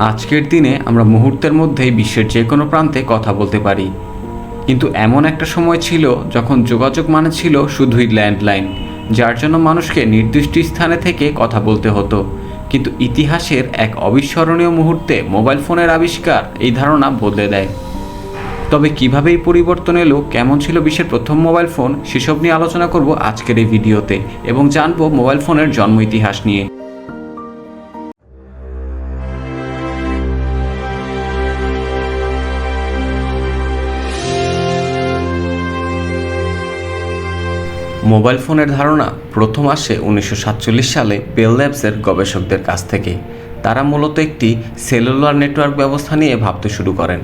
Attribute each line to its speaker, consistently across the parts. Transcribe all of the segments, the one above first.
Speaker 1: আজকের দিনে আমরা মুহূর্তের মধ্যেই বিশ্বের যে কোনো প্রান্তে কথা বলতে পারি। কিন্তু এমন একটা সময় ছিল যখন যোগাযোগ মানে ছিল শুধুই ল্যান্ডলাইন, যার জন্য মানুষকে নির্দিষ্ট স্থানে থেকে কথা বলতে হতো। কিন্তু ইতিহাসের এক অবিস্মরণীয় মুহূর্তে মোবাইল ফোনের আবিষ্কার এই ধারণা বদলে দেয়। তবে কীভাবে এই পরিবর্তন এলো, কেমন ছিল বিশ্বের প্রথম মোবাইল ফোন, সেসব নিয়ে আলোচনা করব আজকের এই ভিডিওতে এবং জানব মোবাইল ফোনের জন্ম ইতিহাস নিয়ে। মোবাইল ফোনের ধারণা প্রথম আসে উনিশশো সাতচল্লিশ সালে বেল ল্যাবসের গবেষকদের কাছ থেকে। তারা মূলত একটি সেলুলার নেটওয়ার্ক ব্যবস্থা নিয়ে ভাবতে শুরু করেন,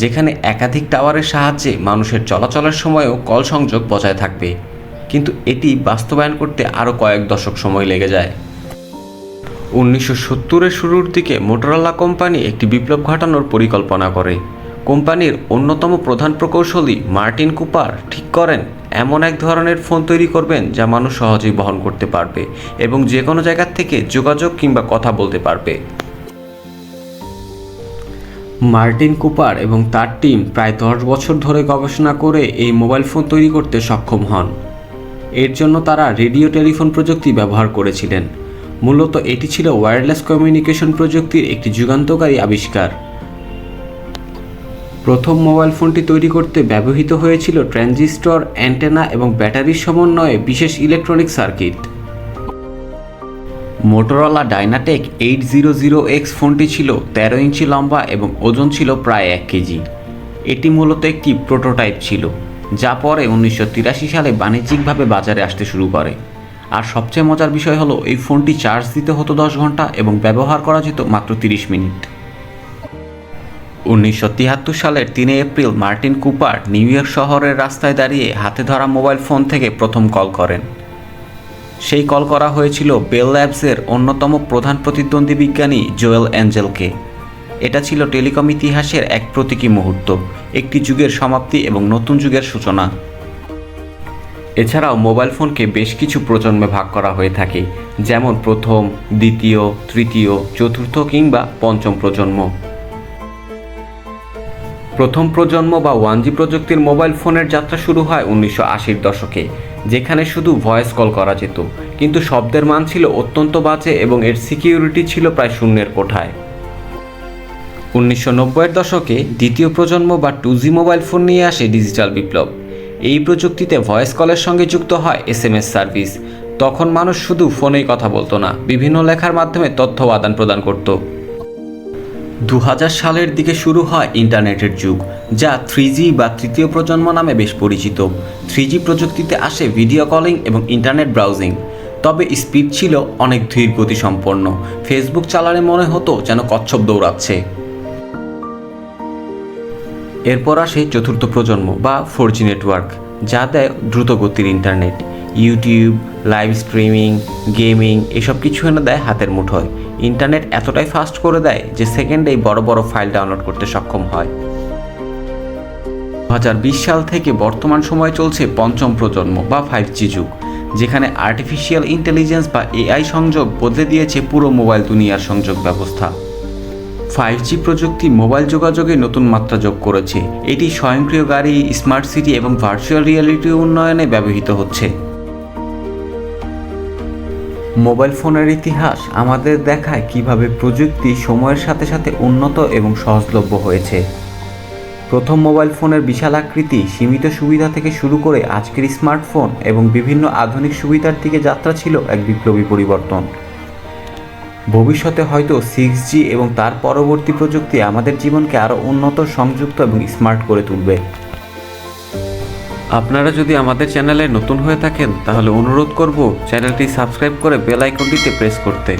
Speaker 1: যেখানে একাধিক টাওয়ারের সাহায্যে মানুষের চলাচলের সময়ও কল সংযোগ বজায় থাকবে। কিন্তু এটি বাস্তবায়ন করতে আরও কয়েক দশক সময় লেগে যায়। উনিশশো সত্তরের শুরুর দিকে মোটরোলা কোম্পানি একটি বিপ্লব ঘটানোর পরিকল্পনা করে। কোম্পানির অন্যতম প্রধান প্রকৌশলী মার্টিন কুপার ঠিক করেন এমন এক ধরনের ফোন তৈরি করবেন যা মানুষ সহজেই বহন করতে পারবে এবং যে কোনো জায়গা থেকে যোগাযোগ কিংবা কথা বলতে পারবে। মার্টিন কুপার এবং তার টিম প্রায় দশ বছর ধরে গবেষণা করে এই মোবাইল ফোন তৈরি করতে সক্ষম হন। এর জন্য তারা রেডিও টেলিফোন প্রযুক্তি ব্যবহার করেছিলেন। মূলত এটি ছিল ওয়্যারলেস কমিউনিকেশন প্রযুক্তির একটি যুগান্তকারী আবিষ্কার। প্রথম মোবাইল ফোনটি তৈরি করতে ব্যবহৃত হয়েছিল ট্রানজিস্টর, অ্যান্টেনা এবং ব্যাটারির সমন্বয়ে বিশেষ electronic circuit. Motorola DynaTAC eight zero zero X ফোনটি ছিল তেরো ইঞ্চি লম্বা এবং ওজন ছিল প্রায় এক কেজি। এটি মূলত একটি প্রোটোটাইপ ছিল, যা পরে উনিশশো তিরাশি সালে বাণিজ্যিকভাবে বাজারে আসতে শুরু করে। আর সবচেয়ে মজার বিষয় হলো, এই ফোনটি চার্জ দিতে হতো দশ ঘণ্টা এবং ব্যবহার করা যেত মাত্র তিরিশ মিনিট। উনিশশো তিয়াত্তর সালের তিনে April Martin Cooper New York শহরের রাস্তায় দাঁড়িয়ে হাতে ধরা মোবাইল ফোন থেকে প্রথম কল করেন। সেই কল করা হয়েছিল বেল ল্যাবসের অন্যতম প্রধান প্রতিদ্বন্দ্বী বিজ্ঞানী জোয়েল অ্যাঞ্জেলকে। এটা ছিল টেলিকম ইতিহাসের এক প্রতীকী মুহূর্ত, একটি যুগের সমাপ্তি এবং নতুন যুগের সূচনা। এছাড়াও মোবাইল ফোনকে বেশ কিছু প্রজন্মে ভাগ করা হয়ে থাকে, যেমন প্রথম, দ্বিতীয়, তৃতীয়, চতুর্থ কিংবা পঞ্চম প্রজন্ম। প্রথম প্রজন্ম বা ওয়ান জি প্রযুক্তির মোবাইল ফোনের যাত্রা শুরু হয় উনিশশো আশির দশকে, যেখানে শুধু ভয়েস কল করা যেত, কিন্তু শব্দের মান ছিল অত্যন্ত বাজে এবং এর সিকিউরিটি ছিল প্রায় শূন্যের কোঠায়। উনিশশো নব্বইয়ের দশকে দ্বিতীয় প্রজন্ম বা টু জি মোবাইল ফোন নিয়ে আসে ডিজিটাল বিপ্লব। এই প্রযুক্তিতে ভয়েস কলের সঙ্গে যুক্ত হয় এস এম এস সার্ভিস। তখন মানুষ শুধু ফোনেই কথা বলতো না, বিভিন্ন লেখার মাধ্যমে তথ্য আদান প্রদান করতো। দু হাজার সালের দিকে শুরু হয় ইন্টারনেটের যুগ, যা থ্রি বা তৃতীয় প্রজন্ম নামে বেশ পরিচিত। থ্রি প্রযুক্তিতে আসে ভিডিও কলিং এবং ইন্টারনেট ব্রাউজিং। তবে স্পিড ছিল অনেক ধীর গতিসম্পন্ন। ফেসবুক চালালে মনে হতো যেন কচ্ছপ দৌড়াচ্ছে। এরপর আসে চতুর্থ প্রজন্ম বা ফোর জি নেটওয়ার্ক, যা দেয় দ্রুত গতির internet. YouTube, live streaming, gaming, এসব কিছু এনে দেয় হাতের মুঠোয়। ইন্টারনেট এতটাই ফাস্ট করে দেয় যে সেকেন্ডেই বড় বড় ফাইল ডাউনলোড করতে সক্ষম হয়। দু হাজার বিশ সাল থেকে বর্তমান সময়ে চলছে পঞ্চম প্রজন্ম বা ফাইভ জি যুগ, যেখানে আর্টিফিশিয়াল ইন্টেলিজেন্স বা এআই সংযোগ বদলে দিয়েছে পুরো মোবাইল দুনিয়ার সংযোগ ব্যবস্থা। ফাইভ জি প্রযুক্তি মোবাইল যোগাযোগে নতুন মাত্রা যোগ করেছে। এটি স্বয়ংক্রিয় গাড়ি, স্মার্ট সিটি এবং ভার্চুয়াল রিয়েলিটি উন্নয়নে ব্যবহৃত হচ্ছে। মোবাইল ফোনের ইতিহাস আমাদের দেখায় কীভাবে প্রযুক্তি সময়ের সাথে সাথে উন্নত এবং সহজলভ্য হয়েছে। প্রথম মোবাইল ফোনের বিশাল আকৃতি সীমিত সুবিধা থেকে শুরু করে আজকের স্মার্টফোন এবং বিভিন্ন আধুনিক সুবিধার দিকে যাত্রা ছিল এক বিপ্লবী পরিবর্তন। ভবিষ্যতে হয়তো সিক্স জি এবং তার পরবর্তী প্রযুক্তি আমাদের জীবনকে আরও উন্নত, সংযুক্ত এবং স্মার্ট করে তুলবে। আপনারা যদি আমাদের চ্যানেলে নতুন হয়ে থাকেন, তাহলে অনুরোধ করব চ্যানেলটি সাবস্ক্রাইব করে বেল আইকনটিতে প্রেস করতে।